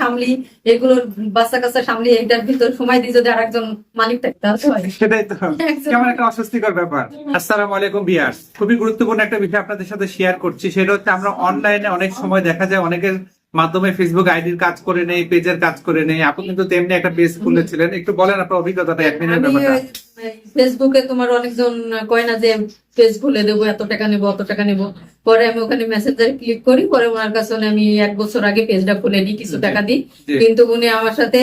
সামলি এগুলোর বাচ্চা কাচ্চা সামলি এটার ভিতর সময় দিয়ে যদি আরেকজন মালিক থাকতে সেটাই তো। কেমন একটা অস্বস্তিকর ব্যাপার। আসসালামু আলাইকুম বিয়ার্স খুবই গুরুত্বপূর্ণ একটা বিষয় আপনাদের সাথে শেয়ার করছি সেটা হচ্ছে আমরা অনলাইনে অনেক সময় দেখা যায় অনেকের মাধ্যমে ফেসবুক আইডির কাজ করে নেই পেজের কাজ করে নেই। আপনি কিন্তু তেমনি একটা পেজ খুলেছিলেন। একটু বলেন আপনার অভিজ্ঞতাটা অ্যাডমিনের ব্যাপারটা। ফেসবুকে তোমার অনেকজন কয় না যে পেজ খুলে দেবো এত টাকা নেব অত টাকা নেব। পরে আমি ওখানে মেসেঞ্জারে ক্লিক করি পরে ওনার কাছে আমি এক বছর আগে পেজটা খুলে নিই কিছু টাকা দিই। কিন্তু উনি আমার সাথে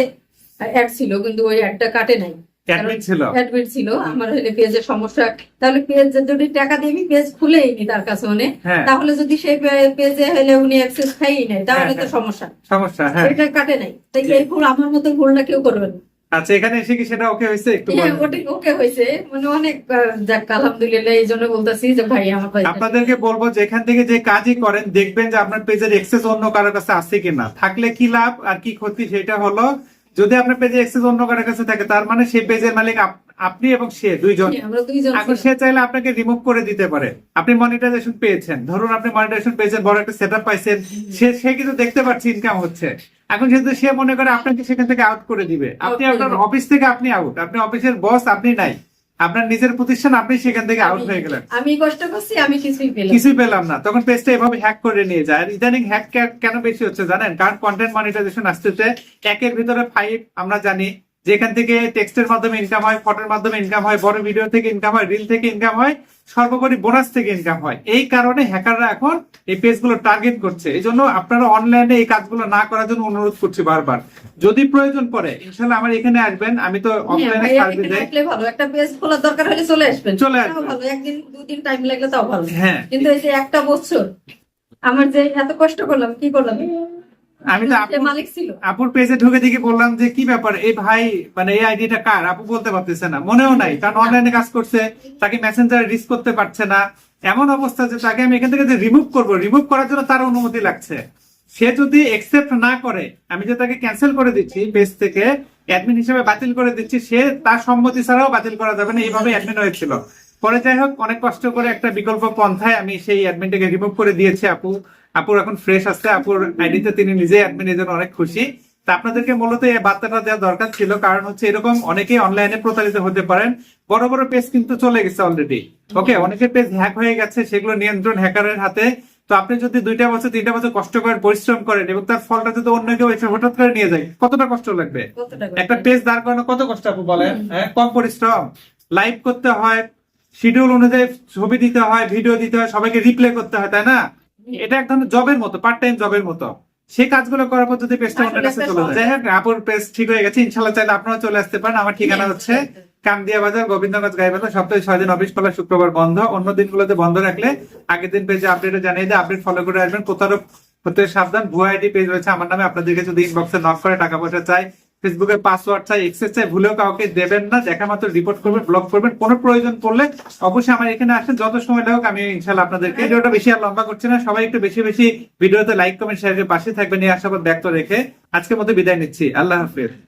অ্যাড ছিল কিন্তু ওই অ্যাডটা কাটে নাই। অ্যাডমিট ছিল। আমার হলে পেজের সমস্যা। তাহলে পেজ যদি টাকা পেজ খুলেই নি তার কাছে উনি। হ্যাঁ। তাহলে যদি সেই পেজে হলে উনি অ্যাক্সেস নাই তাহলে হ্যাঁ, তো হ্যাঁ। সমস্যা। সমস্যা হ্যাঁ। এটা কাটে নাই। তাই। এই ভুল আমার মতো ভুলটা কেউ করবেন না। আচ্ছা এখানে এসে কি সেটা ওকে হয়েছে একটু হ্যাঁ, ওকে হয়েছে। মানে অনেক যাক আলহামদুলিল্লাহ এই জন্য বলতেছি যে ভাই আমার আপনাদেরকে বলব যে এখান থেকে যে কাজই করেন দেখবেন যে আপনার পেজের এক্সেস অন্য কারোর কাছে আছে কিনা। থাকলে কি লাভ আর কি ক্ষতি সেটা হলো যদি আপনার পেজে এক্সেস অন্য কারোর কাছে থাকে তার মানে সেই পেজের মালিক আপ- আপনি এবং সে দুইজন। এখন সে চাইলে আপনাকে রিমুভ করে দিতে পারে। আপনি মনিটাইজেশন পেয়েছেন। ধরুন আপনি মনিটাইজেশন পেয়েছেন বড় একটা সেটআপ পাইছেন। সে সে কিন্তু দেখতে পাচ্ছে ইনকাম হচ্ছে। এখন যেহেতু সে মনে করে আপনাকে সেখান থেকে আউট করে দিবে। আপনি আপনার অফিস থেকে আপনি আউট আপনি অফিসের বস আপনি নাই। আপনার নিজের প্রতিষ্ঠান আপনি সেখান থেকে আউট হয়ে গেলেন। আমি কষ্ট করছি আমি কিছুই পেলাম কিছুই পেলাম না। তখন পেজটা এভাবে হ্যাক করে নিয়ে যায়। আর ইদানিং হ্যাক কেন বেশি হচ্ছে জানেন? কারণ কন্টেন্ট মনিটাইজেশন আসতেছে। একের ভিতরে ফাইভ আমরা জানি। যেখান থেকে টেক্সটের মাধ্যমে ইনকাম হয় ফটোর মাধ্যমে ইনকাম হয় বড় ভিডিও থেকে ইনকাম হয় রিল থেকে ইনকাম হয় সর্বোপরি বোনাস থেকে ইনকাম হয়। এই কারণে হ্যাকাররা এখন এই পেজগুলো টার্গেট করছে। এই জন্য আপনারা অনলাইনে এই কাজগুলো না করার জন্য অনুরোধ করছি বারবার। যদি প্রয়োজন পড়ে ইনশাল্লাহ আমার এখানে আসবেন আমি তো হ্যাঁ, অফলাইনে সার্ভিস দেই। ভালো। একটা পেজ খোলার দরকার হলে চলে আসবেন। চলে আসবেন। ভালো। একদিন দুদিন টাইম লাগলে তাও ভালো। হ্যাঁ। কিন্তু এই যে একটা বছর আমার যে এত কষ্ট করলাম কি করলাম? আমি তো সে মালিক ছিল। আপুর পেজে ঢুকে দেখে বললাম যে কি ব্যাপার? এই ভাই মানে এই আইডিটা কার? আপু বলতে পারতেছে না। মনেও নাই কারণ অনলাইনে কাজ করছে তাকে মেসেঞ্জারে করতে পারছে না। এমন অবস্থা যে তাকে আমি এখান থেকে যে রিমুভ করব রিমুভ করার জন্য তার অনুমতি লাগছে। সে যদি একসেপ্ট না করে আমি যে তাকে ক্যান্সেল করে দিচ্ছি পেজ থেকে অ্যাডমিন হিসেবে বাতিল করে দিচ্ছি সে তার সম্মতি ছাড়াও বাতিল করা যাবে না। এইভাবে অ্যাডমিন হয়েছিল। পরে যাই হোক অনেক কষ্ট করে একটা বিকল্প পন্থায় আমি সেই অ্যাডমিনটাকে রিমুভ করে দিয়েছি আপু। আপুর এখন ফ্রেশ আছে আপুর আইডিতে তিনি নিজে অ্যাডমিন জন্য অনেক খুশি। তা আপনাদেরকে মূলত এই বার্তাটা দেওয়া দরকার ছিল কারণ হচ্ছে এরকম অনেকেই অনলাইনে প্রতারিত হতে পারেন। বড় বড় পেজ কিন্তু চলে গেছে অলরেডি ওকে অনেকের পেজ হ্যাক হয়ে গেছে সেগুলো নিয়ন্ত্রণ হ্যাকারের হাতে। তো আপনি যদি দুইটা বছর তিনটা বছর কষ্ট করেন পরিশ্রম করেন এবং তার ফলটা যদি অন্য কেউ এসে হঠাৎ করে নিয়ে যায় কতটা কষ্ট লাগবে? একটা পেজ দাঁড় করানো কত কষ্ট আপু বলেন? হ্যাঁ কম পরিশ্রম। লাইভ করতে হয় শিডিউল অনুযায়ী ছবি দিতে হয় ভিডিও দিতে হয় সবাইকে রিপ্লে করতে হয় তাই না? এটা এক ধরনের জবের মতো পার্ট টাইম জবের মতো। সেই কাজগুলো করার পর যদি পেজটা অন্য কাছে চলে যায়। যাই হোক আপুর পেজ ঠিক হয়ে গেছে ইনশাল্লাহ চাইলে আপনারা চলে আসতে পারেন। আমার ঠিকানা হচ্ছে কামদিয়া বাজার গোবিন্দগঞ্জ গাইবাজার সপ্তাহে ছয় দিন অফিস খোলা শুক্রবার বন্ধ। অন্য দিনগুলোতে বন্ধ রাখলে আগের দিন পেজে আপডেটে জানিয়ে দিয়ে আপডেট ফলো করে আসবেন। প্রতারক হতে সাবধান। ভুয়া আইডি পেজ রয়েছে আমার নামে আপনাদেরকে যদি ইনবক্সে নক করে টাকা পয়সা চাই ফেসবুকের পাসওয়ার্ড চাই এক্সেস চাই, ভুলেও কাউকে দেবেন না, দেখা মাত্র রিপোর্ট করবেন ব্লক করবেন, কোনো প্রয়োজন পড়লে অবশ্যই আমার এখানে আসেন, যত সময় লাগুক আমি ইনশাল্লাহ আপনাদেরকে ভিডিওটা বেশি আর লম্বা করছি না, সবাই একটু বেশি বেশি ভিডিওতে লাইক কমেন্ট শেয়ারের পাশে থাকবেন, এই আশাবাদ ব্যক্ত রেখে আজকের মতো বিদায় নিচ্ছি, আল্লাহ হাফিজ।